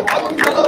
না না না এগুলো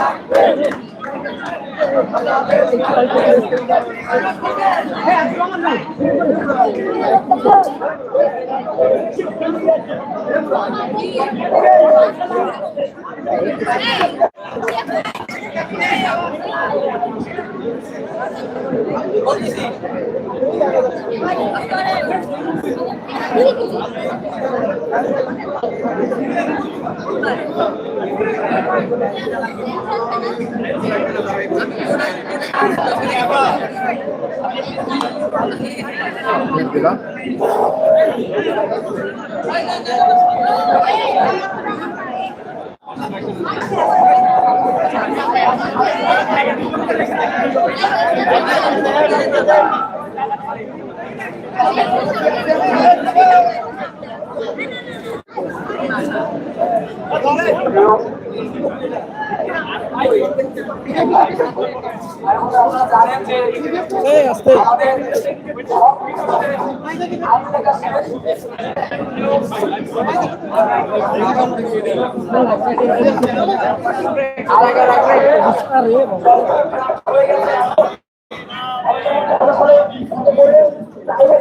যাব তাহলে এটা একটু- এই আস্তে।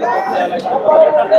বাবা, ওইটা।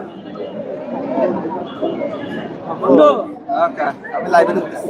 ওকে আমি লাইভে ঢুকতেছি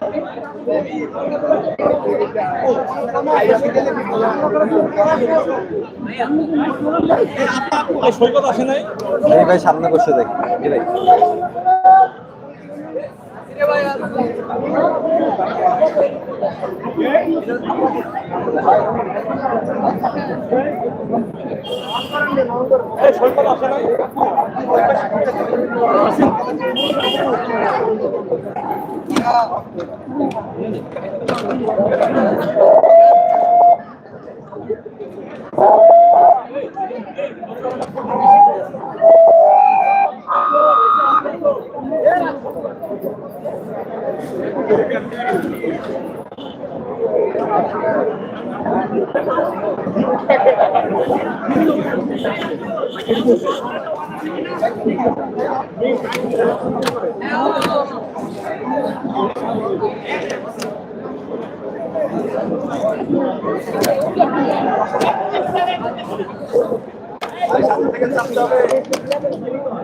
আসে নাই সামনে বসে দেখ। সৈকত আসে নাই Yeah.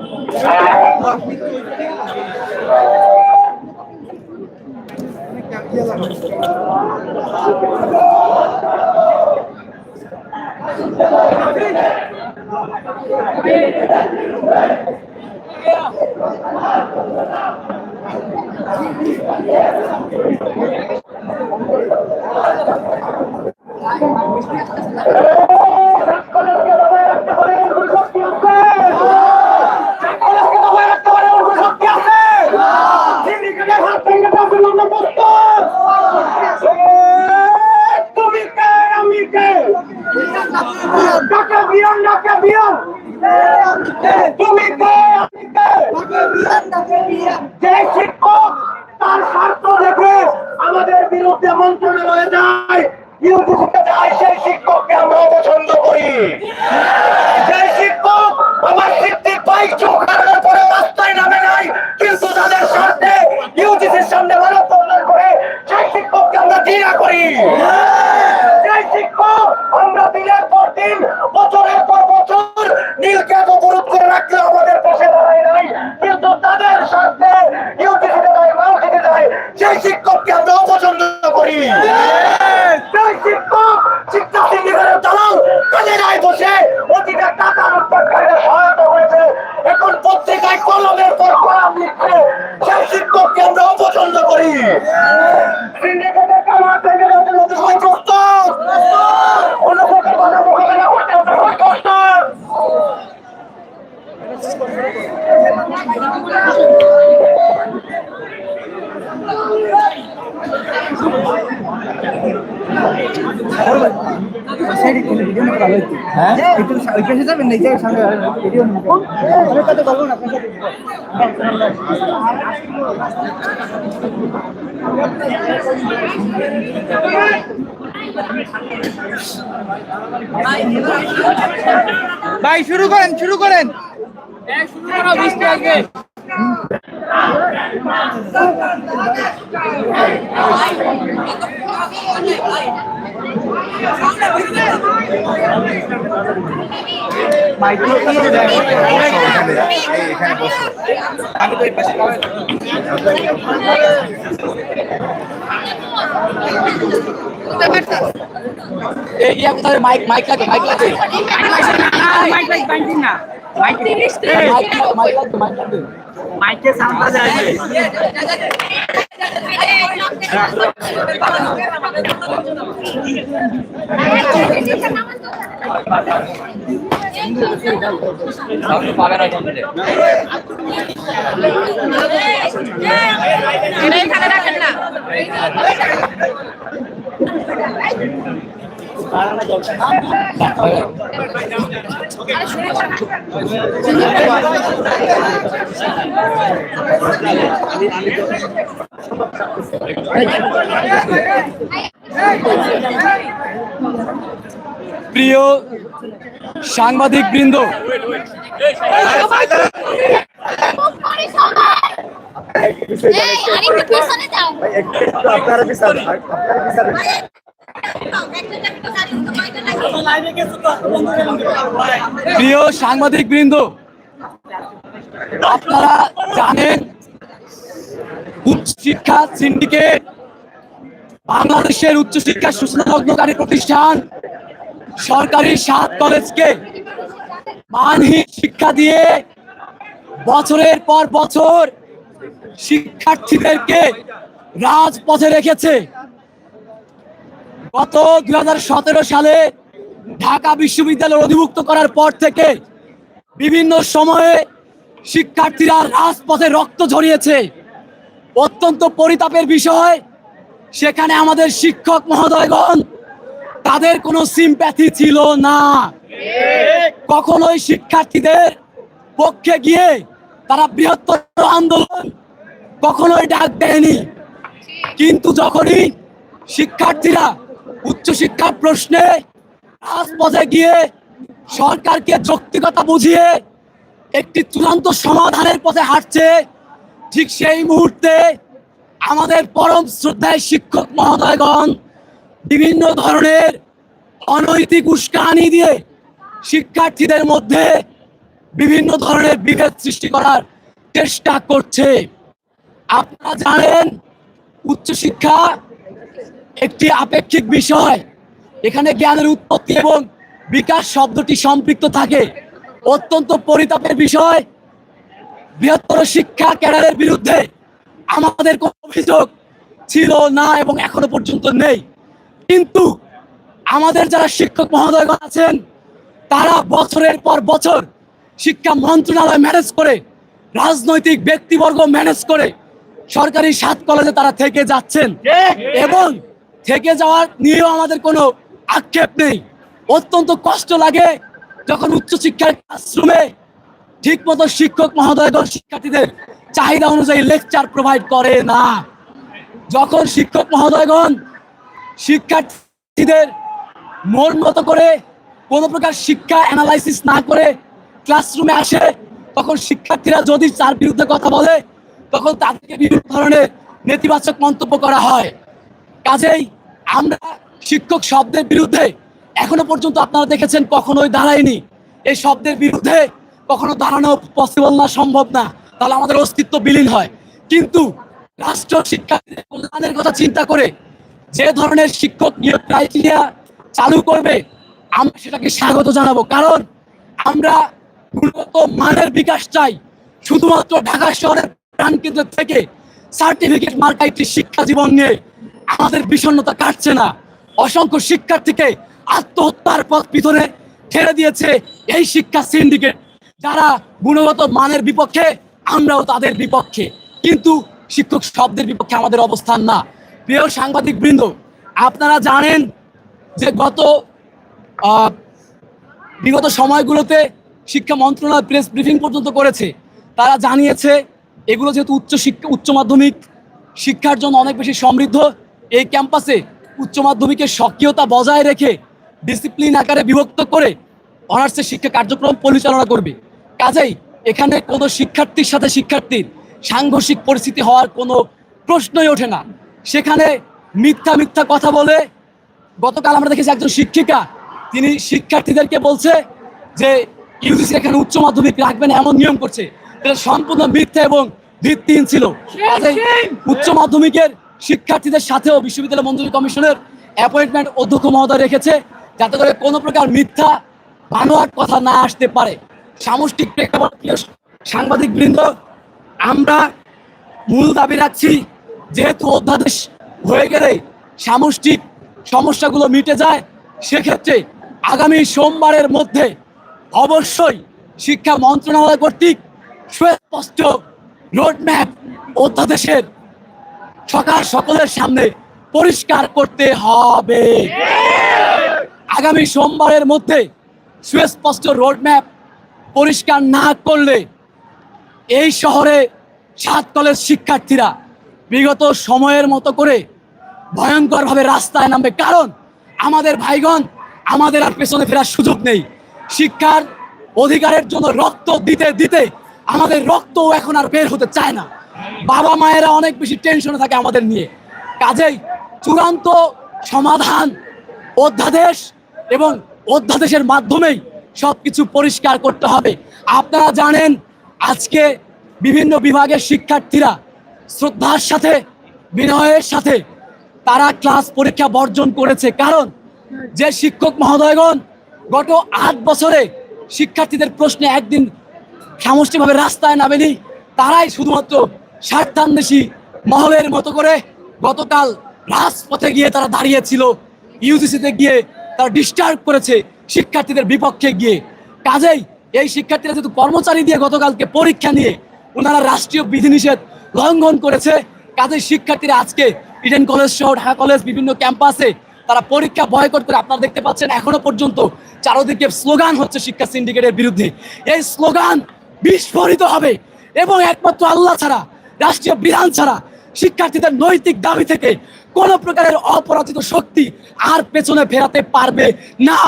কে আমি কে ডাকে বিয়ন ডাকে বিয়ন তুমি কে? কে যে শিক্ষক, তার স্বার্থ দেখে আমাদের বিরুদ্ধে যে শিক্ষক আমার সিদ্দিক ভাই চোখানোর পরে রাস্তায় নামে নাই, কিন্তু তাদের স্বার্থে ইউজিসির সামনে মানববন্ধন করে, সেই শিক্ষককে আমরা ঘৃণা করি। শিক্ষক আমরা দিনের পর দিন বছরের পর বছর নীলকে অবরোধ করে রাখলে আমাদের পাশে দাঁড়ায় নাই কিন্তু তাদের স্বার্থে ইউজিসিতে যায় মাউসিতে যায় সেই শিক্ষককে আমরা অপছন্দ করি সেই শিক্ষক শিক্ষা সিন্ডিকেটের দালাল কাজে নাই বসে অতীতে টাকা রক্ষাকারীদের সহায়তা করেছে এখন পত্রিকায় কলমের পর কলম লিখছে সেই শিক্ষককে আমরা অপছন্দ করি সিন্ডিকেটের কামার থেকে যাতে যাতে হয় প্রস্তুত অন্য প্রকার কথা মোকাবেলা করতে হবে হয় প্রস্তুত হ্যাঁ শুরু করেন শুরু করেন। নেবেন আমি করেন শুরু করেন মাইক মাইক লাগে মাইক লাগে মাইক লাইক বাইন্ডিং না মাইক মাইক লাগে মাইক লাগে মাইকে সাউন্ড আসবে পাবে না কমতে না। প্রিয় সাংবাদিক বৃন্দ আপনারা বিচার আপনারা বিচার প্রিয় সাংবাদিক বৃন্দ, আপনারা জানেন উচ্চশিক্ষা সিন্ডিকেট বাংলাদেশের উচ্চশিক্ষা সূচনালগ্নকারী প্রতিষ্ঠান সরকারি সাত কলেজকে মানহীন শিক্ষা দিয়ে বছরের পর বছর শিক্ষার্থীদেরকে রাজপথে রেখেছে। গত দু হাজার সতেরো সালে ঢাকা বিশ্ববিদ্যালয় অধিভুক্ত করার পর থেকে বিভিন্ন সময়ে শিক্ষার্থীরা রাজপথে রক্ত ঝরিয়েছে। অত্যন্ত পরিতাপের বিষয়, সেখানে আমাদের শিক্ষক মহোদয়গণ, তাদের কোনো সিম্প্যাথি ছিল না। কখনোই শিক্ষার্থীদের পক্ষে গিয়ে তারা বৃহত্তর আন্দোলন কখনোই ডাক দেয়নি। কিন্তু যখনই শিক্ষার্থীরা উচ্চশিক্ষার প্রশ্নে রাজপথে গিয়ে সরকারকে যৌক্তিকতা বুঝিয়ে একটি চূড়ান্ত সমাধানের পথে হাঁটছে, ঠিক সেই মুহূর্তে আমাদের পরম শ্রদ্ধায় শিক্ষক মহোদয়গণ বিভিন্ন ধরনের অনৈতিক উস্কানি দিয়ে শিক্ষার্থীদের মধ্যে বিভিন্ন ধরনের বিভেদ সৃষ্টি করার চেষ্টা করছে। আপনারা জানেন, উচ্চশিক্ষা একটি আপেক্ষিক বিষয়। এখানে জ্ঞানের উৎপত্তি এবং বিকাশ শব্দটি সম্পৃক্ত থাকে। অত্যন্ত পরিতাপের বিষয়। বৃহত্তর শিক্ষা ক্যাডারের বিরুদ্ধে আমাদের কোনো অভিযোগ ছিল না এবং এখনও পর্যন্ত নেই। কিন্তু আমাদের যারা শিক্ষক মহোদয়গণ আছেন তারা বছরের পর বছর শিক্ষা মন্ত্রণালয় ম্যানেজ করে রাজনৈতিক ব্যক্তিবর্গ ম্যানেজ করে সরকারি সাত কলেজে তারা থেকে যাচ্ছেন। এবং থেকে যাওয়ার নিয়েও আমাদের কোনো আক্ষেপ নেই। অত্যন্ত কষ্ট লাগে যখন উচ্চশিক্ষার ক্লাসরুমে ঠিক মতো শিক্ষক মহোদয়গণ শিক্ষার্থীদের চাহিদা অনুযায়ী লেকচার প্রোভাইড করে না। যখন শিক্ষক মহোদয়গণ শিক্ষার্থীদের মন মতো করে কোনো প্রকার শিক্ষা অ্যানালাইসিস না করে ক্লাসরুমে আসে, তখন শিক্ষার্থীরা যদি তার বিরুদ্ধে কথা বলে, তখন তাদেরকে বিভিন্ন ধরনের নেতিবাচক মন্তব্য করা হয়। কাজেই আমরা শিক্ষক শব্দের বিরুদ্ধে এখনও পর্যন্ত আপনারা দেখেছেন কখনোই দাঁড়ায়নি। এই শব্দের বিরুদ্ধে কখনো দাঁড়ানো পসিবল না, সম্ভব না। তাহলে আমাদের অস্তিত্ব বিলীন হয়। কিন্তু রাষ্ট্র শিক্ষার্থীদের কল্যাণের কথা চিন্তা করে যে ধরনের শিক্ষক নিয়োগ ক্রাইটেরিয়া চালু করবে, আমরা সেটাকে স্বাগত জানাব। কারণ আমরা গুণগত মানের বিকাশ চাই। শুধুমাত্র ঢাকা শহরের প্রাণ প্রাণকেন্দ্র থেকে সার্টিফিকেট মার্কা একটি শিক্ষা জীবন নিয়ে আমাদের বিষণ্ণতা কাটছে না। অসংখ্য শিক্ষার্থীকে আত্মহত্যার পথ পিছনে ঠেলে দিয়েছে এই শিক্ষা সিন্ডিকেট যারা গুণগত মানের বিপক্ষে, আমরাও তাদের বিপক্ষে। কিন্তু শিক্ষক শব্দের বিপক্ষে আমাদের অবস্থান না। প্রিয় সাংবাদিক বৃন্দ আপনারা জানেন যে গত বিগত সময়গুলোতে শিক্ষা মন্ত্রণালয় প্রেস ব্রিফিং পর্যন্ত করেছে। তারা জানিয়েছে, এগুলো যেহেতু উচ্চ শিক্ষা, উচ্চ মাধ্যমিক, শিক্ষার জন্য অনেক বেশি সমৃদ্ধ। এই ক্যাম্পাসে উচ্চ মাধ্যমিকের সক্রিয়তা বজায় রেখে ডিসিপ্লিন আকারে বিভক্ত করে অনার্সের শিক্ষা কার্যক্রম পরিচালনা করবে। কাজেই এখানে কোনো শিক্ষার্থীর সাথে শিক্ষার্থীর সাংঘর্ষিক পরিস্থিতি হওয়ার কোনো প্রশ্নই ওঠে না। সেখানে মিথ্যা মিথ্যা কথা বলে গতকাল আমরা দেখেছি একজন শিক্ষিকা তিনি শিক্ষার্থীদেরকে বলছে যে ইউজিসি এখানে উচ্চ মাধ্যমিক রাখবেন এমন নিয়ম করছে। এটা সম্পূর্ণ মিথ্যা এবং ভিত্তিহীন ছিল। কাজেই উচ্চ মাধ্যমিকের শিক্ষার্থীদের সাথেও বিশ্ববিদ্যালয় মঞ্জুরি কমিশনের অ্যাপয়েন্টমেন্ট অধ্যক্ষ মহোদয় রেখেছে, যাতে করে কোনো প্রকার মিথ্যা বানোয়ার কথা না আসতে পারে। সামষ্টিক প্রেক্ষাপট সাংবাদিক বৃন্দ, আমরা মূল দাবি রাখছি, যেহেতু অধ্যাদেশ হয়ে গেলে সামষ্টিক সমস্যাগুলো মিটে যায়, সেক্ষেত্রে আগামী সোমবারের মধ্যে অবশ্যই শিক্ষা মন্ত্রণালয় কর্তৃক সুস্পষ্ট রোডম্যাপ অধ্যাদেশের সকাল সকলের সামনে পরিষ্কার করতে হবে। আগামী সোমবারের মধ্যে সুস্পষ্ট রোডম্যাপ পরিষ্কার না করলে এই শহরে সাত কলেজ শিক্ষার্থীরা বিগত সময়ের মতো করে ভয়ঙ্করভাবে রাস্তায় নামবে। কারণ আমাদের ভাইগণ, আমাদের আর পেছনে ফেরার সুযোগ নেই। শিক্ষার অধিকারের জন্য রক্ত দিতে দিতে আমাদের রক্ত এখন আর বের হতে চায় না। বাবা মায়েরা অনেক বেশি টেনশনে থাকে আমাদের নিয়ে। কাজেই চূড়ান্ত সমাধান অধ্যাদেশ এবং অধ্যাদেশের মাধ্যমেই সব কিছু পরিষ্কার করতে হবে। আপনারা জানেন, আজকে বিভিন্ন বিভাগের শিক্ষার্থীরা শ্রদ্ধার সাথে, বিনয়ের সাথে তারা ক্লাস পরীক্ষা বর্জন করেছে। কারণ যে শিক্ষক মহোদয়গণ গত আট বছরে শিক্ষার্থীদের প্রশ্নে একদিন সামষ্টিকভাবে রাস্তায় নামেনি, তারাই শুধুমাত্র স্বার্থান্বেষী মহলের মতো করে গতকাল রাজপথে গিয়ে তারা দাঁড়িয়েছিল। ইউজিসিতে গিয়ে তারা ডিস্টার্ব করেছে শিক্ষার্থীদের বিপক্ষে গিয়ে। কাজেই এই শিক্ষার্থীরা যেহেতু কর্মচারী দিয়ে গতকালকে পরীক্ষা নিয়ে ওনারা রাষ্ট্রীয় বিধিনিষেধ লঙ্ঘন করেছে, কাজেই শিক্ষার্থীরা আজকে ইডেন কলেজ সহ ঢাকা কলেজ বিভিন্ন ক্যাম্পাসে তারা পরীক্ষা বয়কট করে আপনারা দেখতে পাচ্ছেন এখনও পর্যন্ত চারোদিকে স্লোগান হচ্ছে শিক্ষা সিন্ডিকেটের বিরুদ্ধে। এই স্লোগান বিস্ফোরিত হবে এবং একমাত্র আল্লাহ ছাড়া রাষ্ট্রীয় বিধান ছাড়া শিক্ষার্থীদের নৈতিক দাবি থেকে কোন প্রকারের অপরাজিত শক্তি আর পেছনে ফেরাতে পারবে না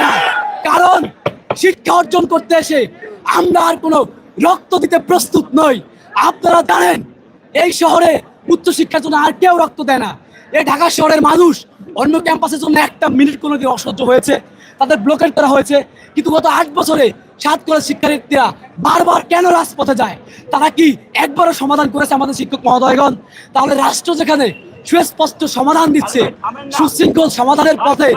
না কারণ শিক্ষা অর্জন করতে এসে আমরা আর কোনো রক্ত দিতে প্রস্তুত নই। আপনারা জানেন, এই শহরে উচ্চশিক্ষার জন্য আর কেউ রক্ত দেয় না। এই ঢাকা শহরের মানুষ অন্য ক্যাম্পাসের জন্য একটা মিনিট কোনোদিন অসহ্য হয়েছে। তাদের ব্লকেট করা হয়েছে। কিন্তু গত আট বছরে সাত করে শিক্ষার্থীরা বারবার কেন রাজপথে যায়? তারা কি একবারও সমাধান করেছে আমাদের শিক্ষক মহোদয়গণ? তাহলে রাষ্ট্র যেখানে সুস্পষ্ট সমাধান দিচ্ছে, সুশৃঙ্খল সমাধানের পথে,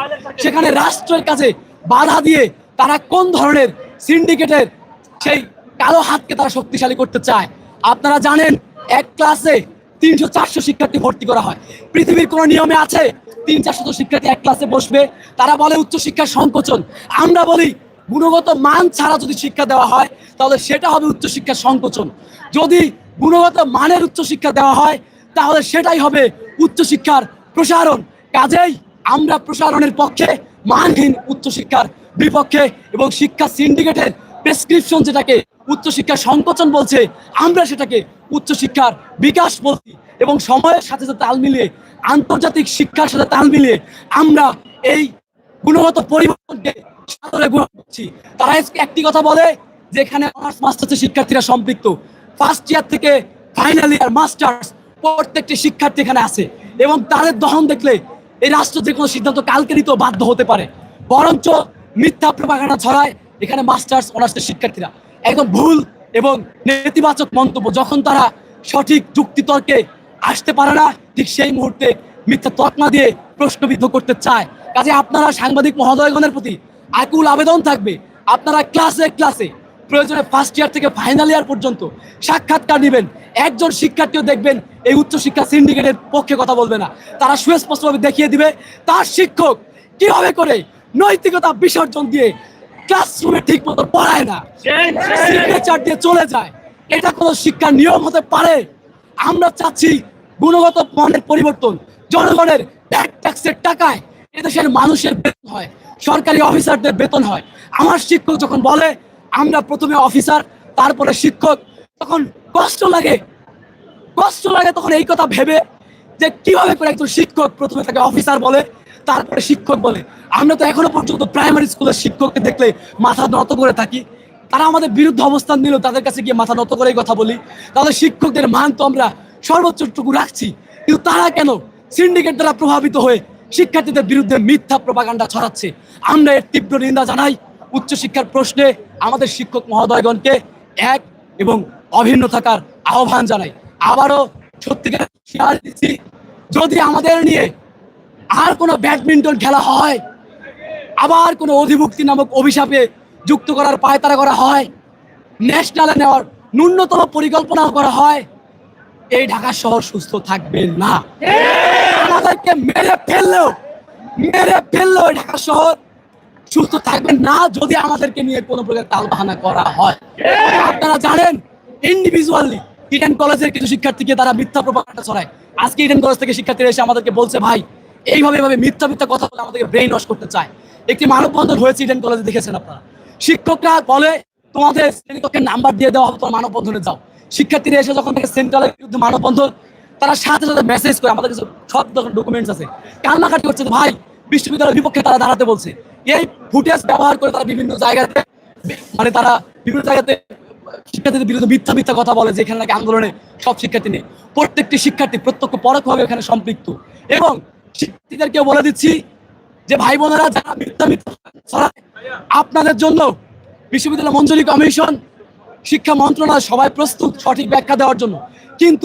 সেখানে রাষ্ট্রের কাছে বাধা দিয়ে তারা কোন ধরনের সিন্ডিকেটের সেই কালো হাতকে তারা শক্তিশালী করতে চায়? আপনারা জানেন, এক ক্লাসে তিনশো চারশো শিক্ষার্থী ভর্তি করা হয়। পৃথিবীর কোনো নিয়মে আছে, তিন চারশো শিক্ষার্থী এক ক্লাসে বসবে। তারা বলে, উচ্চশিক্ষার সংকোচন। আমরা বলি গুণগত মান ছাড়া যদি শিক্ষা দেওয়া হয়, তাহলে সেটা হবে উচ্চশিক্ষার সংকোচন। যদি গুণগত মানের উচ্চশিক্ষা দেওয়া হয়, তাহলে সেটাই হবে উচ্চশিক্ষার প্রসারণ। কাজেই আমরা প্রসারণের পক্ষে মানহীন উচ্চশিক্ষার বিপক্ষে এবং শিক্ষা সিন্ডিকেটের প্রেসক্রিপশন যেটাকে উচ্চশিক্ষার সংকোচন বলছে, আমরা সেটাকে উচ্চশিক্ষার বিকাশ বলছি এবং সময়ের সাথে সাথে তাল মিলিয়ে আন্তর্জাতিক শিক্ষার সাথে তাল মিলিয়ে আমরা এই গুণগত পরিবর্তনকে সাদরে গ্রহণ করছি। তারা একটি কথা বলে যে এখানে অনার্স মাস্টার্সের শিক্ষার্থীরা সম্পৃক্ত। ফার্স্ট ইয়ার থেকে ফাইনাল ইয়ার মাস্টার্স প্রত্যেকটি শিক্ষার্থী এখানে আছে। এবং তাদের দহন দেখলে এই রাষ্ট্র যে কোনো সিদ্ধান্ত কালকে নিতেও বাধ্য হতে পারে। বরঞ্চ মিথ্যা প্রভাকানা ছড়ায় এখানে মাস্টার্স অনার্সের শিক্ষার্থীরা। একদম ভুল এবং নেতিবাচক মন্তব্য। যখন তারা সঠিক যুক্তিতর্কে আসতে পারে না, ঠিক সেই মুহূর্তে মিথ্যা তকমা দিয়ে প্রশ্নবিদ্ধ করতে চায়। কাজে আপনারা সাংবাদিক মহোদয়গণের প্রতি আকুল আবেদন থাকবে। আপনারা ক্লাসে ক্লাসে প্রয়োজনে ফার্স্ট ইয়ার থেকে ফাইনাল ইয়ার পর্যন্ত সাক্ষাৎকার নেবেন। একজন শিক্ষার্থীও দেখবেন, এই উচ্চশিক্ষা সিন্ডিকেটের পক্ষে কথা বলবে না। তারা সুস্পষ্টভাবে দেখিয়ে দিবে, তার শিক্ষক কীভাবে করে নৈতিকতা বিসর্জন দিয়ে ক্লাসরুমে ঠিক মতো পড়ায় না। সিগনেচার দিয়ে চলে যায়। এটা কোনো শিক্ষার নিয়ম হতে পারে? আমরা চাচ্ছি গুণগত মানের পরিবর্তন। জনগণের ট্যাক্স ট্যাক্সের টাকায় এদেশের মানুষের বেতন হয়, সরকারি অফিসারদের বেতন হয়। আমার শিক্ষক যখন বলে, আমরা প্রথমে অফিসার, তারপরে শিক্ষক, তখন কষ্ট লাগে। কষ্ট লাগে তখন এই কথা ভেবে যে কীভাবে করে একজন শিক্ষক প্রথমে তাকে অফিসার বলে, তারপরে শিক্ষক বলে। আমরা তো এখনও পর্যন্ত প্রাইমারি স্কুলের শিক্ষককে দেখলে মাথা নত করে থাকি। তারা আমাদের বিরুদ্ধে অবস্থান নিল, তাদের কাছে গিয়ে মাথা নত করেই কথা বলি। তাহলে শিক্ষকদের মান তো আমরা সর্বোচ্চটুকু রাখছি। কিন্তু তারা কেন? সিন্ডিকেট দ্বারা প্রভাবিত হয়ে শিক্ষার্থীদের বিরুদ্ধে মিথ্যা প্রপাগান্ডা ছড়াচ্ছে। আমরা এর তীব্র নিন্দা জানাই। উচ্চশিক্ষার প্রশ্নে আমাদের শিক্ষক মহোদয়গণকে এক এবং অভিন্ন থাকার আহ্বান জানাই। আবারও সত্যিকার শেয়ার দিচ্ছি, যদি আমাদের নিয়ে আর কোনো ব্যাডমিন্টন খেলা হয়, আবার কোনো অধিভুক্তি নামক অভিশাপে যুক্ত করার পায়তারা করা হয়, ন্যাশনালে নেওয়ার ন্যূনতম পরিকল্পনাও করা হয় এই ঢাকা শহর সুস্থ থাকবে না। আমাদেরকে মেরে ফেললেও মেরে ফেললেও ঢাকা শহর সুস্থ থাকবে না যদি আমাদেরকে নিয়ে কোনো প্রকার তালবাহানা করা হয়। আপনারা জানেন ইন্ডিভিজুয়ালি ইডেন কলেজের কিছু শিক্ষার্থীকে তারা মিথ্যা প্রপাগান্ডা ছড়ায়। আজকে ইডেন কলেজ থেকে শিক্ষার্থীরা এসে আমাদেরকে বলছে, ভাই, এইভাবে এইভাবে মিথ্যা মিথ্যা কথা বলে আমাদেরকে ব্রেইন ওয়াশ করতে চায়। একটি মানববন্ধন হয়েছে ইডেন কলেজে দেখেছেন আপনারা। শিক্ষকরা বলে, তোমাদের শ্রেণীকক্ষের নাম্বার দিয়ে দেওয়া হবে, তোমার মানববন্ধনে যাও। শিক্ষার্থীরা এসে যখন থেকে সেন্ট্রালের বিরুদ্ধে মানববন্ধন, তারা সাথে সাথে মেসেজ করে, আমাদের কাছে সব ডকুমেন্টস আছে। কান্নাকাটি করছে ভাই, বিশ্ববিদ্যালয়ের বিপক্ষে তারা দাঁড়াতে বলছে। এই ফুটেজ ব্যবহার করে তারা বিভিন্ন জায়গাতে মানে তারা বিভিন্ন জায়গাতে শিক্ষার্থীদের বিরুদ্ধে মিথ্যা মিথ্যা কথা বলে, যে এখানে নাকি আন্দোলনে সব শিক্ষার্থী নেই। প্রত্যেকটি শিক্ষার্থী প্রত্যক্ষ পরোক্ষভাবে এখানে সম্পৃক্ত। এবং শিক্ষার্থীদেরকেও বলে দিচ্ছি যে, ভাই বোনেরা, যারা মিথ্যা মিথ্যা আপনাদের জন্য বিশ্ববিদ্যালয় মঞ্জুরি কমিশন শিক্ষা মন্ত্রণালয় সবাই প্রস্তুত সঠিক ব্যাখ্যা দেওয়ার জন্য। কিন্তু